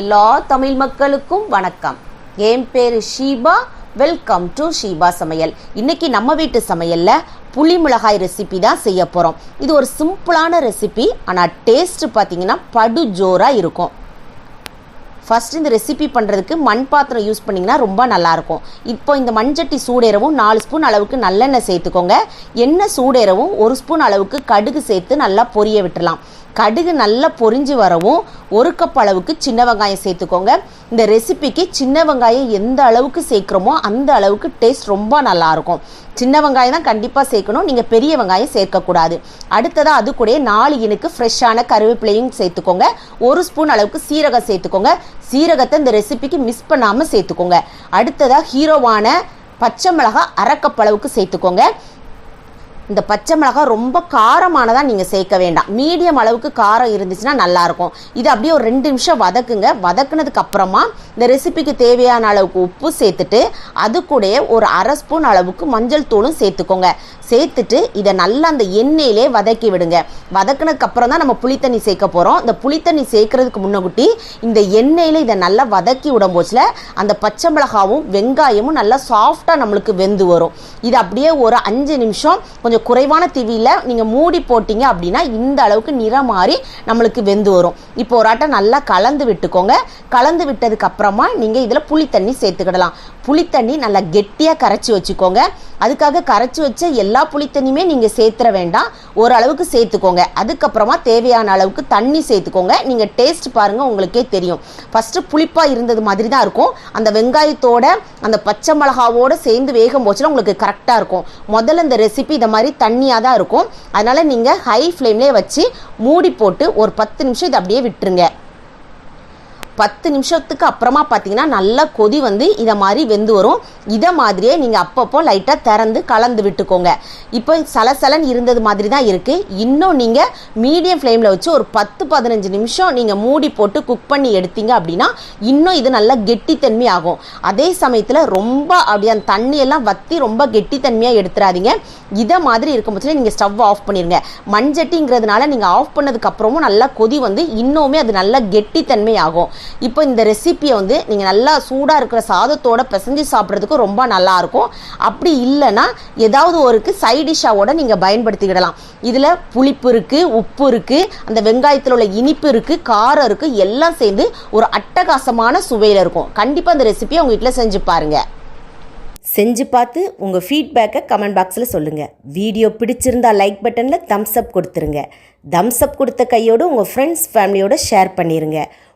எல்லா தமிழ் மக்களுக்கும் வணக்கம். என் பேர் ஷீபா. வெல்கம் டு ஷீபா சமையல். இன்னைக்கு நம்ம வீட்டு சமையல்ல புளி மிளகாய் ரெசிபி தான் செய்ய போகிறோம் இது ஒரு சிம்பிளான ரெசிபி ஆனால் டேஸ்ட் பார்த்தீங்கன்னா படு ஜோராக இருக்கும். ஃபர்ஸ்ட் இந்த ரெசிபி பண்ணுறதுக்கு மண் பாத்திரம் யூஸ் பண்ணிங்கன்னா ரொம்ப நல்லாயிருக்கும் இப்போ இந்த மண்சட்டி சூடேறவும் நாலு ஸ்பூன் அளவுக்கு நல்லெண்ணெய் சேர்த்துக்கோங்க. எண்ணெய் சூடேறவும் ஒரு ஸ்பூன் அளவுக்கு கடுகு சேர்த்து நல்லா பொரிய விட்டுலாம் கடுகு நல்லா பொரிஞ்சு வரவும் ஒரு கப் அளவுக்கு சின்ன வெங்காயம் சேர்த்துக்கோங்க. இந்த ரெசிபிக்கு சின்ன வெங்காயம் எந்த அளவுக்கு சேர்க்குறோமோ அந்த அளவுக்கு டேஸ்ட் ரொம்ப நல்லாயிருக்கும் சின்ன வெங்காயம் தான் கண்டிப்பாக சேர்க்கணும். நீங்கள் பெரிய வெங்காயம் சேர்க்கக்கூடாது. அடுத்ததாக அது கூட நாலு இனுக்கு ஃப்ரெஷ்ஷான கருவேப்பிலையும் சேர்த்துக்கோங்க. ஒரு ஸ்பூன் அளவுக்கு சீரகம் சேர்த்துக்கோங்க. சீரகத்தை இந்த ரெசிபிக்கு மிஸ் பண்ணாமல் சேர்த்துக்கோங்க. அடுத்ததாக ஹீரோவான பச்சை மிளகாய் அரைக்கப்பளவுக்கு சேர்த்துக்கோங்க. இந்த பச்சை மிளகாய் ரொம்ப காரமானதாக நீங்கள் சேர்க்க வேண்டாம். மீடியம் அளவுக்கு காரம் இருந்துச்சுன்னா நல்லாயிருக்கும். இது அப்படியே ஒரு ரெண்டு நிமிஷம் வதக்குங்க. வதக்குனதுக்கு அப்புறமா இந்த ரெசிபிக்கு தேவையான அளவுக்கு உப்பு சேர்த்துட்டு அது கூட ஒரு அரை ஸ்பூன் அளவுக்கு மஞ்சள் தூளும் சேர்த்துக்கோங்க. சேர்த்துட்டு இதை நல்லா அந்த எண்ணெயிலே வதக்கி விடுங்க. வதக்குனதுக்கு அப்புறம் தான் நம்ம புளித்தண்ணி சேர்க்க போகிறோம் இந்த புளித்தண்ணி சேர்க்கறதுக்கு முன்னகுட்டி இந்த எண்ணெயில் இதை நல்லா வதக்கி விடும்போச்சில் அந்த பச்சை மிளகாவும் வெங்காயமும் நல்லா சாஃப்டாக நம்மளுக்கு வெந்து வரும். இது அப்படியே ஒரு அஞ்சு நிமிஷம் கொஞ்சம் குறைவான தீவியில் நீங்கள் மூடி போட்டீங்க அப்படின்னா இந்த அளவுக்கு நிறம் மாறி நம்மளுக்கு வெந்து வரும். இப்போ ஒரு ஆட்டம் நல்லா கலந்து விட்டுக்கோங்க. கலந்து விட்டதுக்கு அப்புறமா நீங்கள் இதில் புளித்தண்ணி சேர்த்துக்கிடலாம். புளித்தண்ணி நல்லா கெட்டியாக கரைச்சி வச்சுக்கோங்க. அதுக்காக கரைச்சி வச்ச எல்லா புளித்தண்ணியுமே நீங்கள் சேர்த்துற வேண்டாம். ஓரளவுக்கு சேர்த்துக்கோங்க. அதுக்கப்புறமா தேவையான அளவுக்கு தண்ணி சேர்த்துக்கோங்க. நீங்கள் டேஸ்ட் பாருங்கள் உங்களுக்கே தெரியும். ஃபஸ்ட்டு புளிப்பாக இருந்தது மாதிரி தான் இருக்கும். அந்த வெங்காயத்தோட அந்த பச்சை மிளகாவோட சேர்ந்து வேகம் போச்சுன்னா உங்களுக்கு கரெக்டாக இருக்கும். முதல்ல இந்த ரெசிபி இந்த மாதிரி தண்ணியாக தான் இருக்கும். அதனால் நீங்கள் ஹை ஃப்ளேம்லேயே வச்சு மூடி போட்டு ஒரு பத்து நிமிஷம் இதை அப்படியே விட்டுருங்க. பத்து நிமிஷத்துக்கு அப்புறமா பார்த்தீங்கன்னா நல்லா கொதி வந்து இதை மாதிரி வெந்து வரும். இதை மாதிரியே நீங்கள் அப்பப்போ லைட்டாக திறந்து கலந்து விட்டுக்கோங்க. இப்போ சலசலன் இருந்தது மாதிரி தான் இருக்குது இன்னும் நீங்கள் மீடியம் ஃப்ளேமில் வச்சு ஒரு பத்து பதினஞ்சு நிமிஷம் நீங்கள் மூடி போட்டு குக் பண்ணி எடுத்தீங்க அப்படின்னா இன்னும் இது நல்லா கெட்டித்தன்மை ஆகும். அதே சமயத்தில் ரொம்ப அப்படி அந்த தண்ணியெல்லாம் வற்றி ரொம்ப கெட்டித்தன்மையாக எடுத்துடாதீங்க இதை மாதிரி இருக்கும் பட்சத்தில் நீங்கள் ஸ்டவ் ஆஃப் பண்ணிடுங்க மண்சட்டிங்கிறதுனால நீங்கள் ஆஃப் பண்ணதுக்கப்புறமும் நல்லா கொதி வந்து இன்னுமே அது நல்லா கெட்டித்தன்மை ஆகும். இப்போ இந்த ரெசிப்பியை வந்து நீங்கள் நல்லா சூடாக இருக்கிற சாதத்தோட பிசைஞ்சு சாப்பிட்றதுக்கு ரொம்ப நல்லா இருக்கும் அப்படி இல்லைன்னா ஏதாவது ஒருக்கு சைட் டிஷ்ஷாவோட நீங்கள் பயன்படுத்திக்கிடலாம். இதில் புளிப்பு இருக்குது உப்பு இருக்குது அந்த வெங்காயத்தில் உள்ள இனிப்பு இருக்குது காரம் இருக்குது எல்லாம் சேர்ந்து ஒரு அட்டகாசமான சுவையில் இருக்கும். கண்டிப்பாக அந்த ரெசிபியை உங்கள் வீட்டில் செஞ்சு பாருங்கள் செஞ்சு பார்த்து உங்கள் ஃபீட்பேக்கை கமெண்ட் பாக்ஸில் சொல்லுங்கள் வீடியோ பிடிச்சிருந்தா லைக் பட்டனில் தம்ஸ் அப் கொடுத்துருங்க. தம்ஸ் அப் கொடுத்த கையோடு உங்கள் ஃப்ரெண்ட்ஸ் ஃபேமிலியோட ஷேர் பண்ணிடுங்க